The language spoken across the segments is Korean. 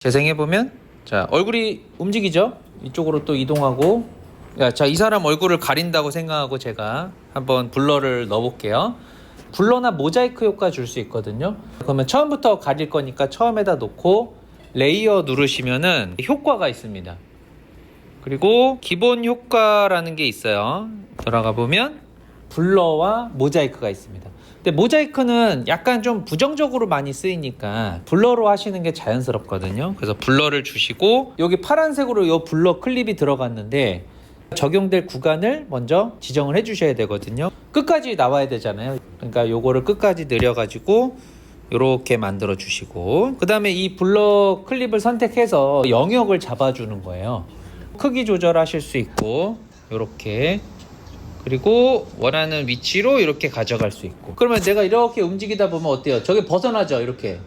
재생해 보면 자 얼굴이 움직이죠. 이쪽으로 또 이동하고 자 이 사람 얼굴을 가린다고 생각하고 제가 한번 블러를 넣어볼게요. 블러나 모자이크 효과 줄 수 있거든요. 그러면 처음부터 가릴 거니까 처음에다 놓고 레이어 누르시면은 효과가 있습니다. 그리고 기본 효과라는 게 있어요. 들어가 보면 블러와 모자이크가 있습니다. 근데 모자이크는 약간 좀 부정적으로 많이 쓰이니까 블러로 하시는 게 자연스럽거든요. 그래서 블러를 주시고 여기 파란색으로 이 블러 클립이 들어갔는데 적용될 구간을 먼저 지정을 해 주셔야 되거든요. 끝까지 나와야 되잖아요. 그러니까 요거를 끝까지 늘려가지고 이렇게 만들어 주시고 그 다음에 이 블러 클립을 선택해서 영역을 잡아 주는 거예요. 크기 조절하실 수 있고 이렇게 그리고 원하는 위치로 이렇게 가져갈 수 있고 그러면 내가 이렇게 움직이다 보면 어때요? 저게 벗어나죠 이렇게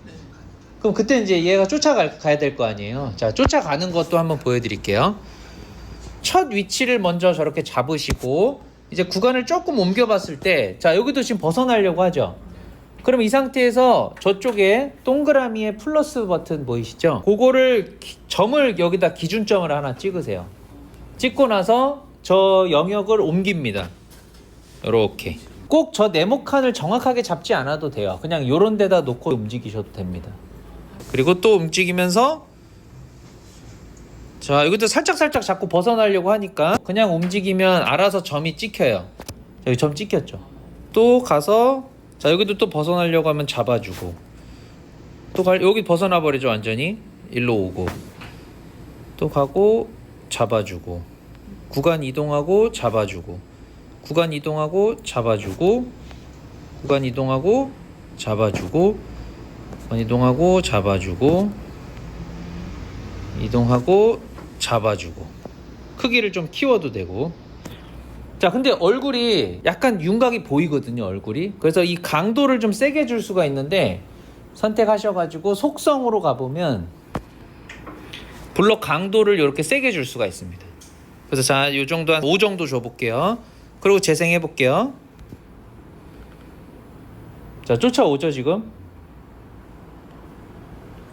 그럼 그때 이제 얘가 쫓아가야 될 거 아니에요 자 쫓아가는 것도 한번 보여드릴게요 첫 위치를 먼저 저렇게 잡으시고 이제 구간을 조금 옮겨 봤을 때 자 여기도 지금 벗어나려고 하죠 그럼 이 상태에서 저쪽에 동그라미에 플러스 버튼 보이시죠? 그거를 기- 점을 여기다 기준점을 하나 찍으세요. 찍고 나서 저 영역을 옮깁니다. 이렇게. 꼭 저 네모 칸을 정확하게 잡지 않아도 돼요. 그냥 요런 데다 놓고 움직이셔도 됩니다. 그리고 또 움직이면서 자, 여기도 살짝 살짝 자꾸 벗어나려고 하니까 그냥 움직이면 알아서 점이 찍혀요. 여기 점 찍혔죠. 또 가서 자, 여기도 또 벗어나려고 하면 잡아주고 또 갈, 여기 벗어나 버리죠, 완전히. 일로 오고 또 가고 잡아주고 구간 이동하고 잡아주고 구간 이동하고 잡아주고 구간 이동하고 잡아주고 구간 이동하고 잡아주고 이동하고 잡아주고. 크기를 좀 키워도 되고. 자 근데 얼굴이 약간 윤곽이 보이거든요 얼굴이. 그래서 이 강도를 좀 세게 줄 수가 있는데 선택하셔가지고 속성으로 가보면 블럭 강도를 이렇게 세게 줄 수가 있습니다 그래서 자, 요 정도 한 5 정도 줘볼게요. 그리고 재생해 볼게요. 자, 쫓아오죠, 지금?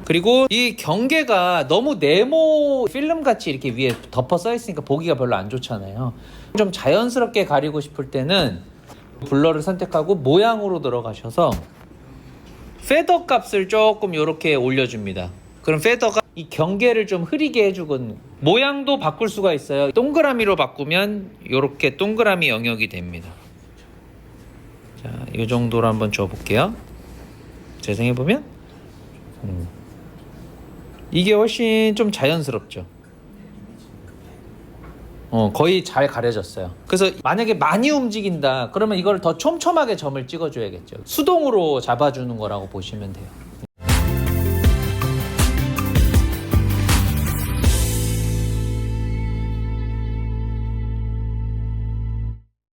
그리고 이 경계가 너무 네모 필름 같이 이렇게 위에 덮어 써 있으니까 보기가 별로 안 좋잖아요. 좀 자연스럽게 가리고 싶을 때는 블러를 선택하고 모양으로 들어가셔서 페더 값을 조금 이렇게 올려줍니다. 그럼 페더가 이 경계를 좀 흐리게 해주건 모양도 바꿀 수가 있어요. 동그라미로 바꾸면 이렇게 동그라미 영역이 됩니다. 자, 이 정도로 한번 줘볼게요. 재생해 보면 음. 이게 훨씬 좀 자연스럽죠. 어, 거의 잘 가려졌어요. 그래서 만약에 많이 움직인다, 그러면 이걸 더 촘촘하게 점을 찍어줘야겠죠. 수동으로 잡아주는 거라고 보시면 돼요.